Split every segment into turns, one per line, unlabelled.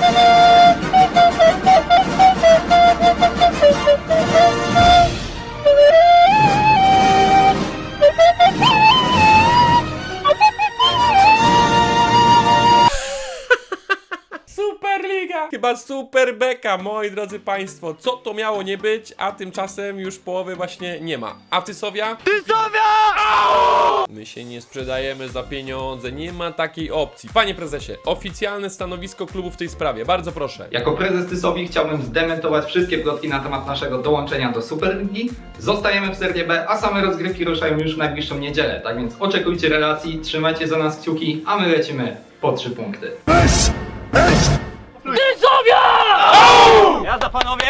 Thank you. Super beka, moi drodzy państwo. Co to miało nie być, a tymczasem już połowy właśnie nie ma. A ty Sowia? Ty Sowia! My się nie sprzedajemy za pieniądze, nie ma takiej opcji. Panie prezesie, oficjalne stanowisko klubu w tej sprawie, bardzo proszę.
Jako prezes Tysowi chciałbym zdementować wszystkie plotki na temat naszego dołączenia do Superligi. Zostajemy w Serie B, a same rozgrywki ruszają już w najbliższą niedzielę. Tak więc oczekujcie relacji, trzymajcie za nas kciuki, a my lecimy po trzy punkty.
Panowie!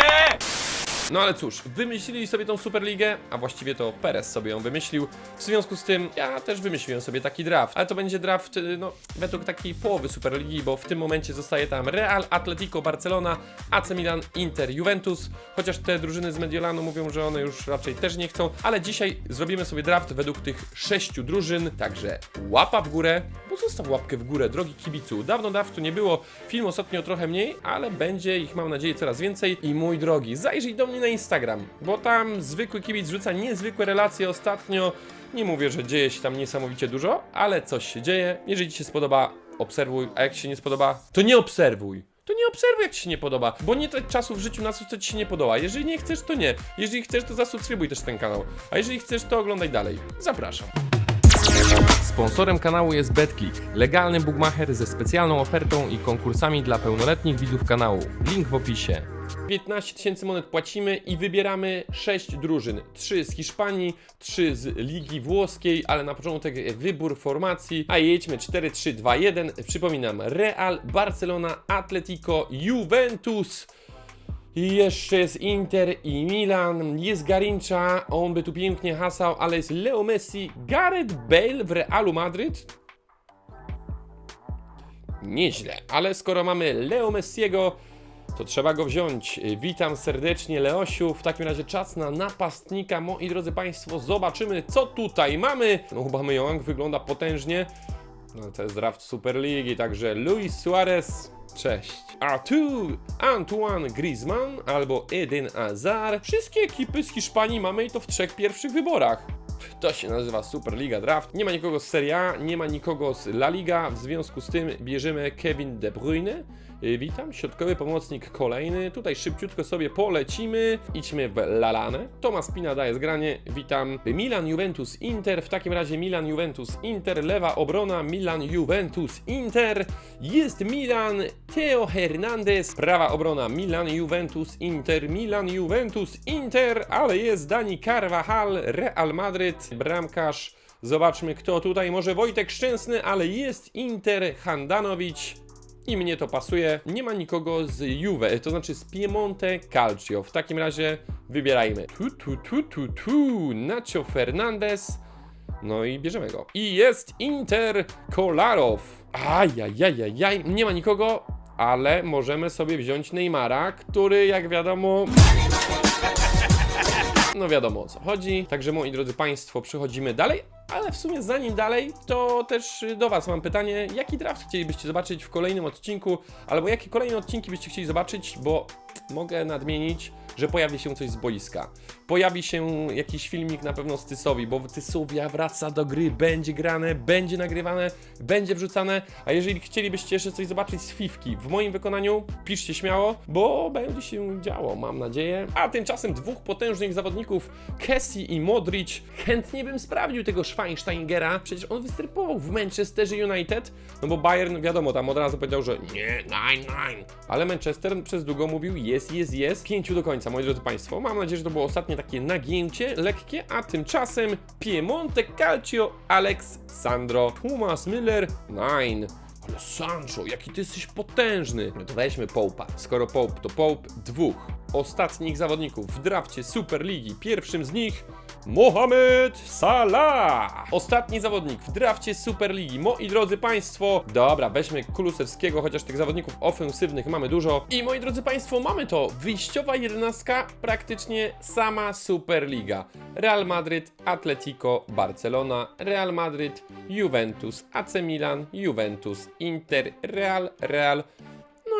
No ale cóż, wymyślili sobie tą Superligę, a właściwie to Perez sobie ją wymyślił. W związku z tym ja też wymyśliłem sobie taki draft, ale to będzie draft, y, no, według takiej połowy Superligi, bo w tym momencie zostaje tam Real, Atletico, Barcelona, AC Milan, Inter, Juventus, chociaż te drużyny z Mediolanu mówią, że one już raczej też nie chcą, ale dzisiaj zrobimy sobie draft według tych sześciu drużyn, także łapa w górę, bo zostaw łapkę w górę, drogi kibicu. Dawno draftu nie było, film ostatnio trochę mniej, ale będzie ich, mam nadzieję, coraz więcej. I mój drogi, zajrzyj do mnie na Instagram, bo tam zwykły kibic rzuca niezwykłe relacje ostatnio. Nie mówię, że dzieje się tam niesamowicie dużo, ale coś się dzieje. Jeżeli ci się spodoba, obserwuj, a jak ci się nie spodoba, to nie obserwuj. To nie obserwuj, jak ci się nie podoba, bo nie trać czasu w życiu na coś, co ci się nie podoba. Jeżeli nie chcesz, to nie. Jeżeli chcesz, to zasubskrybuj też ten kanał. A jeżeli chcesz, to oglądaj dalej. Zapraszam. Sponsorem kanału jest BetClick, legalny bookmacher ze specjalną ofertą i konkursami dla pełnoletnich widzów kanału. Link w opisie. 15 tysięcy monet płacimy i wybieramy 6 drużyn. 3 z Hiszpanii, 3 z Ligi Włoskiej, ale na początek wybór formacji. A jedźmy 4-3-2-1. Przypominam, Real, Barcelona, Atletico, Juventus. I jeszcze jest Inter i Milan, jest Garincha, on by tu pięknie hasał, ale jest Leo Messi, Gareth Bale w Realu Madryt. Nieźle, ale skoro mamy Leo Messiego, to trzeba go wziąć. Witam serdecznie Leosiu, w takim razie czas na napastnika, moi drodzy Państwo, zobaczymy co tutaj mamy. No Young wygląda potężnie. No to jest draft Superligi, także Luis Suarez, cześć. A tu Antoine Griezmann albo Eden Hazard. Wszystkie ekipy z Hiszpanii mamy i to w trzech pierwszych wyborach. To się nazywa Superliga Draft. Nie ma nikogo z Serie A, nie ma nikogo z La Liga, w związku z tym bierzemy Kevin De Bruyne. Y, Witam, środkowy pomocnik kolejny. Tutaj szybciutko sobie polecimy. Idźmy w Lalane. Tomas Pina daje zgranie. Witam. Milan, Juventus, Inter. W takim razie Milan, Juventus, Inter. Lewa obrona. Milan, Juventus, Inter. Jest Milan. Theo Hernandez. Prawa obrona. Milan, Juventus, Inter. Milan, Juventus, Inter. Ale jest Dani Carvajal. Real Madryt. Bramkarz. Zobaczmy kto tutaj. Może Wojtek Szczęsny, ale jest Inter. Handanowicz. I mnie to pasuje. Nie ma nikogo z Juve, to znaczy z Piemonte Calcio. W takim razie wybierajmy. Tu, tu, tu, tu, tu. Nacho Fernandez. No i bierzemy go. I jest Inter Kolarow. Ajajajajaj. Nie ma nikogo, ale możemy sobie wziąć Neymara, który jak wiadomo... No wiadomo o co chodzi. Także moi drodzy Państwo, przechodzimy dalej. Ale w sumie zanim dalej, to też do Was mam pytanie, jaki draft chcielibyście zobaczyć w kolejnym odcinku, albo jakie kolejne odcinki byście chcieli zobaczyć, bo mogę nadmienić, że pojawi się coś z boiska. Pojawi się jakiś filmik na pewno z Tysowi, bo Tysowia wraca do gry, będzie grane, będzie nagrywane, będzie wrzucane, a jeżeli chcielibyście jeszcze coś zobaczyć z Fifki w moim wykonaniu, piszcie śmiało, bo będzie się działo, mam nadzieję. A tymczasem dwóch potężnych zawodników, Kessie i Modric, chętnie bym sprawdził tego Schweinsteigera, przecież on występował w Manchesterze United, no bo Bayern, wiadomo, tam od razu powiedział, że nie, nine, nine, ale Manchester przez długo mówił jest, jest, jest, pięciu do końca, moi drodzy Państwo. Mam nadzieję, że to było ostatnie takie nagięcie, lekkie, a tymczasem Piemonte Calcio, Alex Sandro, Thomas Müller, nine. Ale Sancho, jaki ty jesteś potężny! No to weźmy Pope'a. Skoro Pope to Pope, dwóch ostatnich zawodników w drafcie Superligi. Pierwszym z nich Mohamed Salah! Ostatni zawodnik w drafcie Superligi. Moi drodzy Państwo, dobra, weźmy Kulusewskiego, chociaż tych zawodników ofensywnych mamy dużo. I moi drodzy Państwo, mamy to. Wyjściowa jedenastka, praktycznie sama Superliga. Real Madryt, Atletico, Barcelona, Real Madryt, Juventus, AC Milan, Juventus, Inter, Real, Real,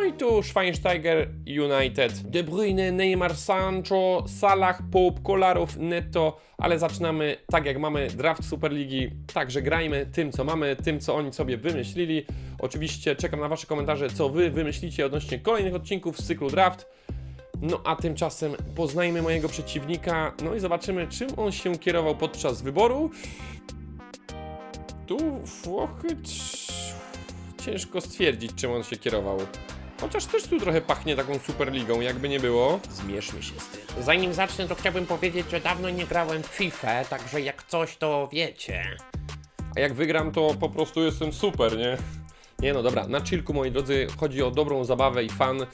no i tu Schweinsteiger United, De Bruyne, Neymar, Sancho, Salah, Pope, Kolarów, Neto, ale zaczynamy tak jak mamy draft Superligi, także grajmy tym co mamy, tym co oni sobie wymyślili. Oczywiście czekam na wasze komentarze, co wy wymyślicie odnośnie kolejnych odcinków z cyklu draft. No a tymczasem poznajmy mojego przeciwnika, no i zobaczymy czym on się kierował podczas wyboru. Tu Włochy... Ciężko stwierdzić, czym on się kierował. Chociaż też tu trochę pachnie taką Superligą, jakby nie było. Zmierzmy się z tym.
Zanim zacznę, to chciałbym powiedzieć, że dawno nie grałem w FIFA, także jak coś, to wiecie.
A jak wygram, to po prostu jestem super, nie? Nie no, dobra, na chillku, moi drodzy, chodzi o dobrą zabawę i fan,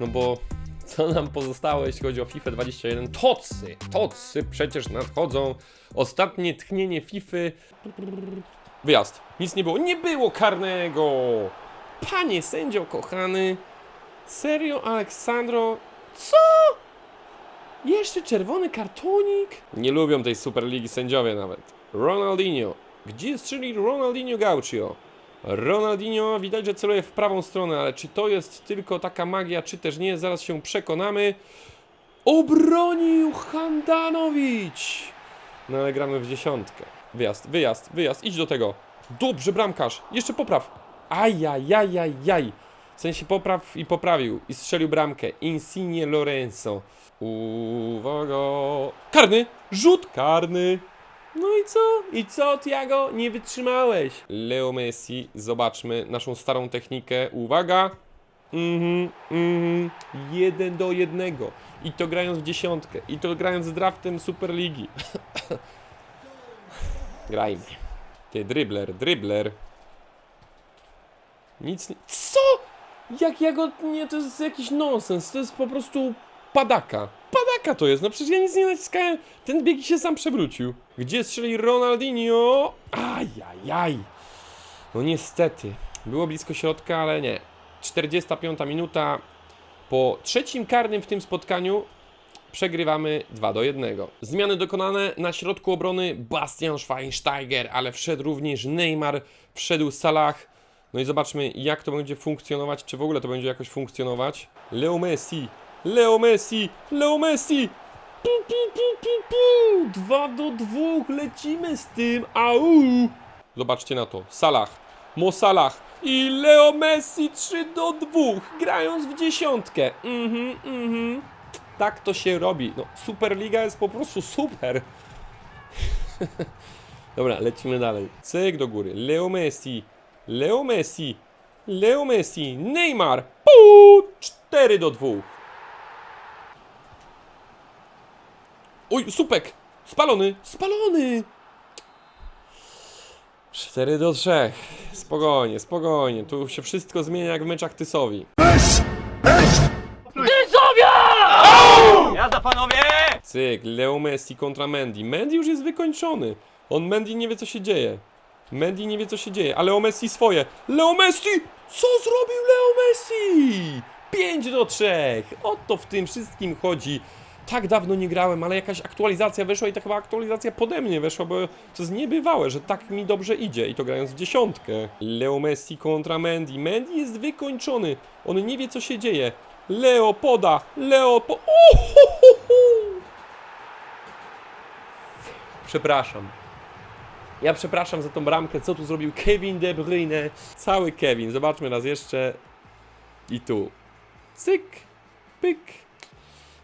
no bo co nam pozostało, jeśli chodzi o FIFA 21? Tocy, tocy przecież nadchodzą. Ostatnie tchnienie FIFA. Wyjazd. Nic nie było. Nie było karnego! Panie sędzio kochany. Serio, Aleksandro? Co? Jeszcze czerwony kartonik? Nie lubią tej Superligi sędziowie nawet. Ronaldinho. Gdzie strzeli Ronaldinho Gaucho? Ronaldinho widać, że celuje w prawą stronę, ale czy to jest tylko taka magia, czy też nie? Zaraz się przekonamy. Obronił Handanowicz! No ale gramy w dziesiątkę. Wyjazd, wyjazd, wyjazd, idź do tego. Dobrze, bramkarz. Jeszcze popraw. Ajajajajaj. W sensie popraw i poprawił. I strzelił bramkę. Insigne Lorenzo. Uwaga. Karny! Rzut karny! No i co? I co, Tiago? Nie wytrzymałeś. Leo Messi. Zobaczmy naszą starą technikę. Uwaga. Mhm, mhm. Jeden do jednego. I to grając w dziesiątkę. I to grając z draftem Superligi. Grajmy. Ty, dribler, dribler. Nic nie... Co? Jak ja go... Nie, to jest jakiś nonsens. To jest po prostu padaka. Padaka to jest. No przecież ja nic nie naciskałem. Ten bieg się sam przewrócił. Gdzie strzeli Ronaldinho? Ajajaj. No niestety. Było blisko środka, ale nie. 45 minuta. Po trzecim karnym w tym spotkaniu przegrywamy 2 do 1. Zmiany dokonane na środku obrony Bastian Schweinsteiger, ale wszedł również Neymar, wszedł Salah. No i zobaczmy, jak to będzie funkcjonować, czy w ogóle to będzie jakoś funkcjonować. Leo Messi, Leo Messi, Leo Messi! Pu, pu, pu, pu, pu. 2 do 2, lecimy z tym, au! Zobaczcie na to, Salah, Mo Salah i Leo Messi 3 do 2, grając w dziesiątkę. Mhm, mhm. Tak to się robi. No, Superliga jest po prostu super. Dobra, lecimy dalej. Cyk do góry. Leo Messi. Leo Messi. Leo Messi. Neymar. Puu! 4 do 2. Oj, supek. Spalony. Spalony. 4 do 3. Spokojnie, spokojnie. Tu się wszystko zmienia jak w meczach Tysowi.
Jazda panowie!
Cyk, Leo Messi kontra Mendy. Mendy już jest wykończony. On Mendy nie wie co się dzieje. Mendy nie wie co się dzieje, a Leo Messi swoje. Leo Messi! Co zrobił Leo Messi? 5 do 3. O to w tym wszystkim chodzi. Tak dawno nie grałem, ale jakaś aktualizacja weszła i to chyba aktualizacja pode mnie weszła, bo to jest niebywałe, że tak mi dobrze idzie i to grając w dziesiątkę. Leo Messi kontra Mendy. Mendy jest wykończony. On nie wie co się dzieje. Leo poda, Leo po... Przepraszam. Ja przepraszam za tą bramkę, co tu zrobił Kevin De Bruyne. Cały Kevin, zobaczmy raz jeszcze. I tu. Cyk, pyk.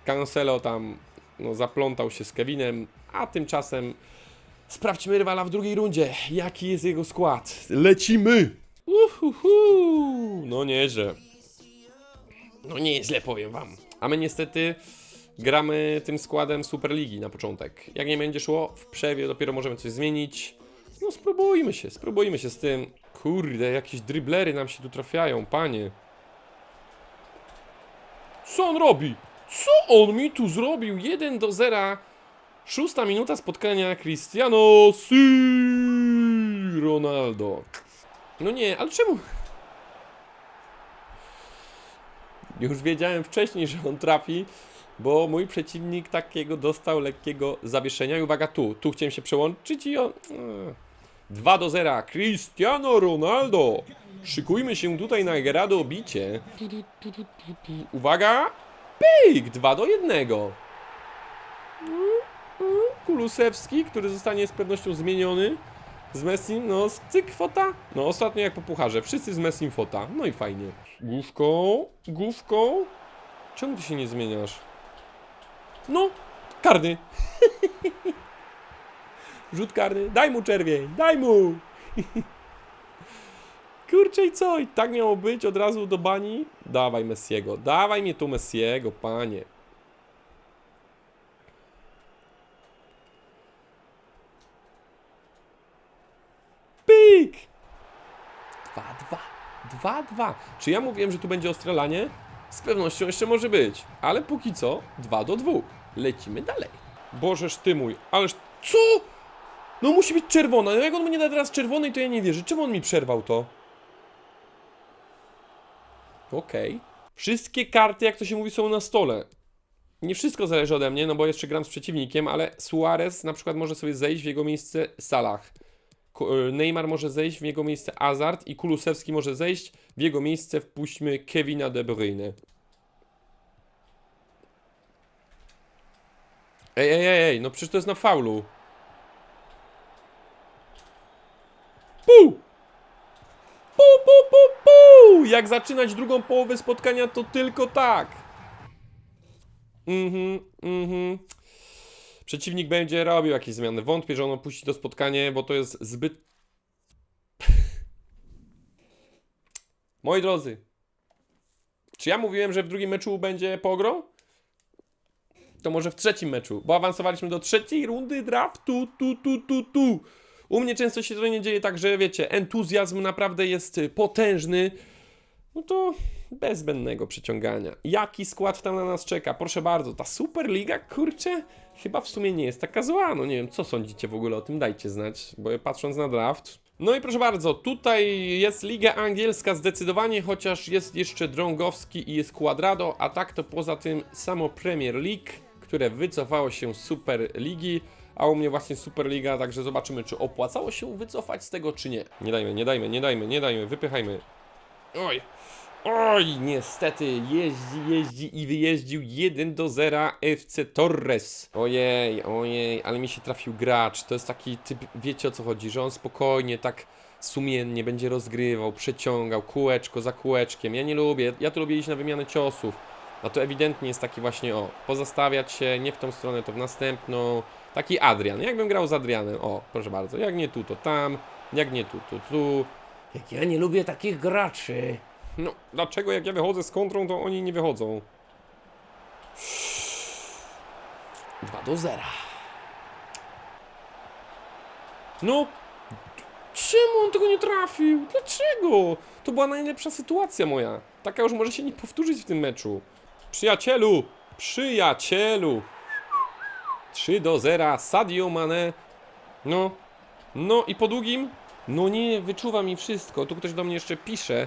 Cancelo tam no, zaplątał się z Kevinem, a tymczasem sprawdźmy rywala w drugiej rundzie. Jaki jest jego skład? Lecimy! Uhuhu. No nieźle. No nieźle powiem wam. A my niestety gramy tym składem Superligi na początek. Jak nie będzie szło, w przerwie dopiero możemy coś zmienić. No spróbujmy się, spróbujmy się z tym. Kurde, jakieś driblery nam się tu trafiają, panie. Co on robi? Co on mi tu zrobił? 1 do 0. Szósta minuta spotkania Cristiano Si Ronaldo. No nie, ale czemu? Już wiedziałem wcześniej, że on trafi, bo mój przeciwnik takiego dostał lekkiego zawieszenia. I uwaga, tu, tu chciałem się przełączyć i on... Eee, 2 do 0. Cristiano Ronaldo. Szykujmy się tutaj na Gerado bicie. Uwaga! Pyk! 2 do 1. Kulusewski, który zostanie z pewnością zmieniony. Z Messim, no, cyk, kwota. No, ostatnio jak po pucharze. Wszyscy z Messim fota. No i fajnie. Główką, główką. Czemu ty się nie zmieniasz? No, karny. Rzut karny. Daj mu czerwień, daj mu. Kurczę i co? I tak miało być od razu do bani? Dawaj Messiego, dawaj mnie tu Messiego, panie. Pyk! 2-2. 2-2. Czy ja mówiłem, że tu będzie ostrzelanie? Z pewnością jeszcze może być. Ale póki co 2 do 2. Lecimy dalej. Bożeż ty mój, ależ co? No musi być czerwona. No jak on mnie da teraz czerwonej, to ja nie wierzę. Czemu on mi przerwał to? Okej. Wszystkie karty, jak to się mówi, są na stole. Nie wszystko zależy ode mnie, no bo jeszcze gram z przeciwnikiem, ale Suarez na przykład może sobie zejść w jego miejsce Salah. Y, Neymar może zejść w jego miejsce Hazard i Kulusewski może zejść w jego miejsce wpuśćmy Kevina De Bruyne. Ej, ej, ej, no przecież to jest na faulu. Pu! Pu, pu, pu! Jak zaczynać drugą połowę spotkania, to tylko tak. Mhm, mhm. Przeciwnik będzie robił jakieś zmiany. Wątpię, że on opuści to spotkanie, bo to jest zbyt. Moi drodzy, czy ja mówiłem, że w drugim meczu będzie pogrom? To może w trzecim meczu, bo awansowaliśmy do trzeciej rundy draftu. Tu, tu, tu, tu. U mnie często się to nie dzieje tak, że wiecie, entuzjazm naprawdę jest y, potężny. No to bez zbędnego przyciągania. Jaki skład tam na nas czeka? Proszę bardzo, ta Superliga, kurczę, chyba w sumie nie jest taka zła. No nie wiem, co sądzicie w ogóle o tym, dajcie znać, bo patrząc na draft. No i proszę bardzo, tutaj jest Liga Angielska zdecydowanie, chociaż jest jeszcze Drągowski i jest Quadrado, a tak to poza tym samo Premier League, które wycofało się z Super Ligi, a u mnie właśnie Superliga, także zobaczymy, czy opłacało się wycofać z tego, czy nie. Nie dajmy, nie dajmy, nie dajmy, nie dajmy, wypychajmy. Oj, oj, niestety jeździ, jeździ i wyjeździł 1 do 0 FC Torres. Ojej, ojej, ale mi się trafił gracz. To jest taki typ, wiecie o co chodzi, że on spokojnie, tak sumiennie będzie rozgrywał, przeciągał kółeczko za kółeczkiem. Ja nie lubię, ja tu lubię iść na wymianę ciosów. A to ewidentnie jest taki właśnie, o, pozastawiać się, nie w tą stronę, to w następną. Taki Adrian. Jakbym grał z Adrianem, o, proszę bardzo, jak nie tu, to tam, jak nie tu, to tu.
Jak ja nie lubię takich graczy.
No, dlaczego jak ja wychodzę z kontrą, to oni nie wychodzą? 2 do 0. No, czemu on tego nie trafił? Dlaczego? To była najlepsza sytuacja moja. Taka już może się nie powtórzyć w tym meczu. Przyjacielu, przyjacielu. 3 do 0, Sadio Mane. No, no i po długim? No nie, wyczuwa mi wszystko. Tu ktoś do mnie jeszcze pisze.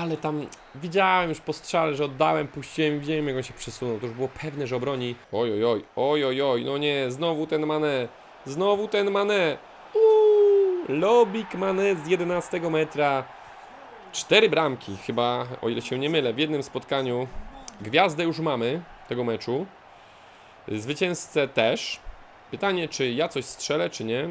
Ale tam widziałem już po strzale, że oddałem, puściłem widziałem jak on się przesunął. To już było pewne, że obroni. Oj, oj, oj, oj, oj, oj, no nie, znowu ten Mane. Znowu ten Mane. Lobik Mane z 11 metra. Cztery bramki chyba, o ile się nie mylę, w jednym spotkaniu. Gwiazdę już mamy tego meczu. Zwycięzcę też. Pytanie, czy ja coś strzelę, czy nie.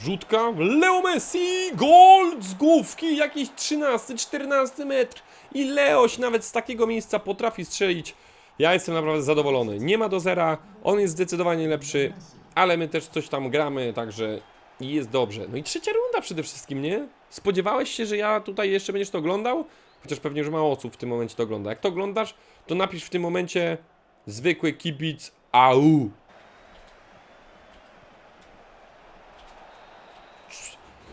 Rzutka, Leo Messi, gol z główki, jakiś 13-14 metr i Leoś nawet z takiego miejsca potrafi strzelić. Ja jestem naprawdę zadowolony. Nie ma do zera, on jest zdecydowanie lepszy, ale my też coś tam gramy, także jest dobrze. No i trzecia runda przede wszystkim, nie? Spodziewałeś się, że ja tutaj jeszcze będziesz to oglądał? Chociaż pewnie, że mało osób w tym momencie to ogląda. Jak to oglądasz, to napisz w tym momencie zwykły kibic AU.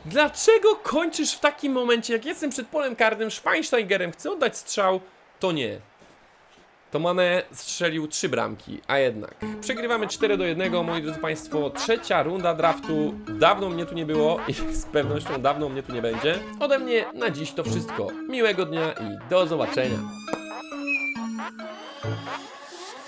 Dlaczego kończysz w takim momencie, jak jestem przed polem karnym, Schweinsteigerem, chcę oddać strzał, to nie. To Mane strzelił trzy bramki, a jednak. Przegrywamy 4 do 1, moi drodzy Państwo. Trzecia runda draftu. Dawno mnie tu nie było i z pewnością dawno mnie tu nie będzie. Ode mnie na dziś to wszystko. Miłego dnia i do zobaczenia.